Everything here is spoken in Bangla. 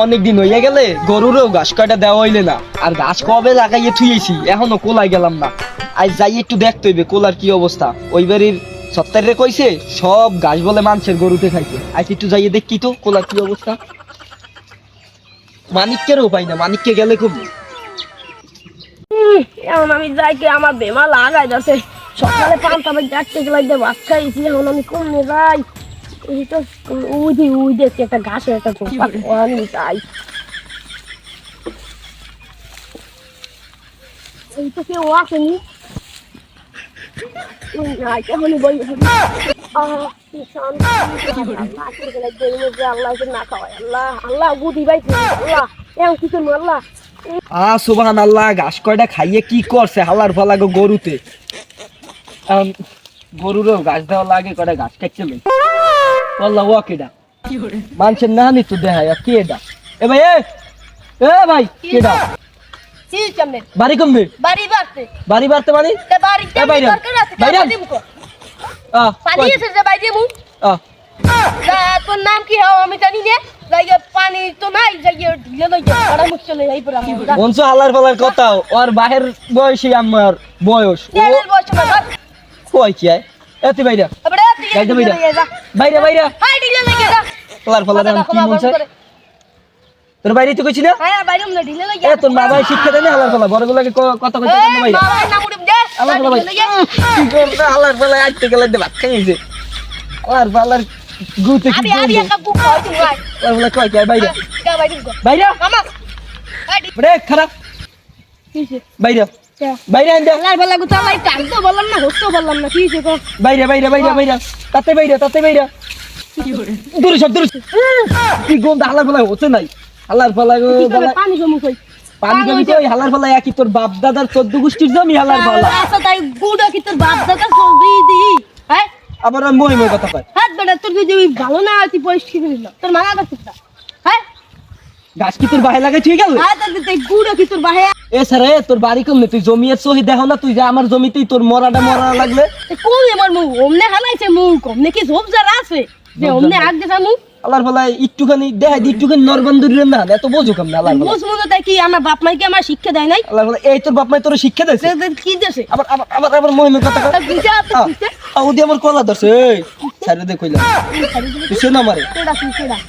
অনেক দিন হইয়া গেলে গরুরও ঘাস কাটা দেওয়া হইলে না। আর ঘাস কবে লাগাইয়ে থুইয়েছি, এখনও কোলাই গেলাম না। আজ যাই একটু দেখতে হইবে কোলার কি অবস্থা। ওই বাড়ির সত্তারে কইছে, সব ঘাস বলে মানুষের গরুতে খাইছে আজ একটু যাইয়ে দেখি তো কোলার কি অবস্থা। মানিককেরও পাই না, মানিককে গেলে খুব এখন আমি যাই কি আমার বেমা লাগাই যাচ্ছে। সকালে পান্তা ভাই চারটে গেলাই দিয়ে এখন আমি কমে যাই। তো দেখছি একটা একটা আমি এই তো কেউ আসেনি বই। আল্লাহ, ঘাস কয়টা খাইয়ে কি করছে? হালার ফালা গো গরুতে। গরুরও ঘাস দেওয়া লাগে কয়টা ঘাস খাইছে লই আল্লাহ ও কেডা মানুষের না নি তো দেখায় আর কে এটা? এ ভাই এ ভাই কেডা বাড়ি কমবে বাড়ি বাড়তে। বাড়ি বাড়তে মানে? বাইরে, দরকার আছে? বাইরে। পানি? এসে যে বাইরে মু তোর নাম কি হাও? আমি জানি না। লাগে পানি তো নাই যাইয়ে ঢিলে লই যা বড় মুশকিল এই পড়া বলছো হালার ফালার কথা? ওর বাহের বয়সী আমার বয়স। ও কই কি আয়? এতে বাইরে যাইতে বাইরে বাইরে বাইরে হাই ঢিলে যা। কি বাবা তোর বাইরে তো কইছি না? হ্যাঁ বাইরে মনে ঢিলে লইয়া এ তোর ভাই শিক্ষা হালার বড় গুলাকে কইতে দে হালার কি হালার গেলে দে ভাত খাইছে হালার গুতে কি কুক হয়। ভাই হালার ফালা কই কি বাইরে? বাইরে বাইরে? খারাপ। বাইরে। বাইরে আন দে আল্লাহ গুতা লাই কান তো বললাম না হস্তো বললাম না কিছে কো? বাইরে বাইরে বাইরে বাইরে। তাতে বাইরে তাতে বাইরে। দূরে সব দূরে কি গন্ধ হালার ফালা হচ্ছে নাই। হালার ফালা গো পানি জমু কই? পানি জমি হালার ফালা একই তোর বাপ দাদার চোদ্দ গোষ্ঠীর জমি হালার ফালা আচ্ছা তাই গুড়া কি তোর বাপ দাদা সবই দি হ্যাঁ? আবার মহিমের কথা কয়। হাত বেটা তোর যদি ভালো না হয় তুই তোর মানা করছিস হ্যাঁ? গাছ কি তোর বাহে লাগে ঠিক গেল? তাই গুড়া কি তোর বাহে এ স্যার তোর বাড়ি কমলে তুই জমিয়ের সহি দেখো না তুই যে আমার জমিতেই তোর মরাটা মরা লাগলে। কোন আমার মুখ? অমনে হালাইছে মুখ অমনে কি সব যারা আছে? যে অমনে আগ দেখা মুখ? আল্লাহর ফালা একটুখানি দেখাই দি একটুখানি নরবন্ধুর না এত বোঝো কেমন আল্লাহর ফালা মোস মনে তাই কি আমার বাপ মাইকে আমার শিক্ষা দেয় নাই? আল্লাহর ফালা এই তোর বাপ মাই তোর শিক্ষা সে কি দেছে? আবার আবার আবার আবার মহিমের কথা কয়। তা আছে আ, আ, আমার কলা ধরছে এই স্যার দে কইলা। তুই শোন আমারে। কেডা কেডা হ্যাঁ?